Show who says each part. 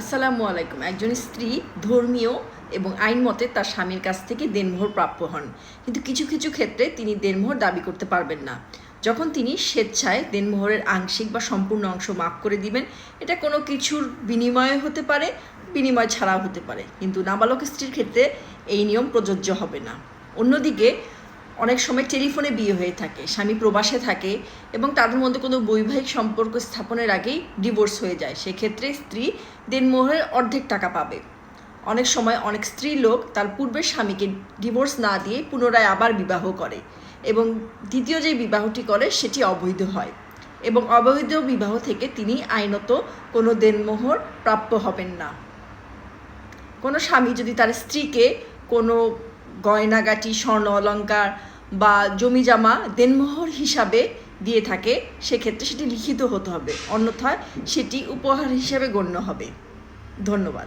Speaker 1: আসসালামু আলাইকুম। একজন স্ত্রী ধর্মীয় এবং আইন মতে তার স্বামীর কাছ থেকে দেনমোহর প্রাপ্য হন। কিন্তু কিছু কিছু ক্ষেত্রে তিনি দেনমোহর দাবি করতে পারবেন না। যখন তিনি স্বেচ্ছায় দেনমোহরের আংশিক বা সম্পূর্ণ অংশ মাফ করে দিবেন, এটা কোনো কিছুর বিনিময়ে হতে পারে, বিনিময় ছাড়াও হতে পারে। কিন্তু নাবালক স্ত্রীর ক্ষেত্রে এই নিয়ম প্রযোজ্য হবে না। অন্যদিকে অনেক সময় টেলিফোনে বিয়ে হয়ে থাকে, স্বামী প্রবাসে থাকে এবং তাদের মধ্যে কোনো বৈবাহিক সম্পর্ক স্থাপনের আগেই ডিভোর্স হয়ে যায়। সেক্ষেত্রে স্ত্রী দেনমোহরের অর্ধেক টাকা পাবে। অনেক সময় অনেক স্ত্রী লোক তার পূর্বের স্বামীকে ডিভোর্স না দিয়ে পুনরায় আবার বিবাহ করে এবং দ্বিতীয় যে বিবাহটি করে সেটি অবৈধ হয় এবং অবৈধ বিবাহ থেকে তিনি আইনত কোনো দেনমোহর প্রাপ্য হবেন না। কোনো স্বামী যদি তার স্ত্রীকে কোনো গয়নাগাটি, স্বর্ণ অলঙ্কার বা জমি জামা দেনমোহর হিসাবে দিয়ে থাকে, সেক্ষেত্রে সেটি লিখিত হতে হবে। অন্যথায় সেটি উপহার হিসাবে গণ্য হবে। ধন্যবাদ।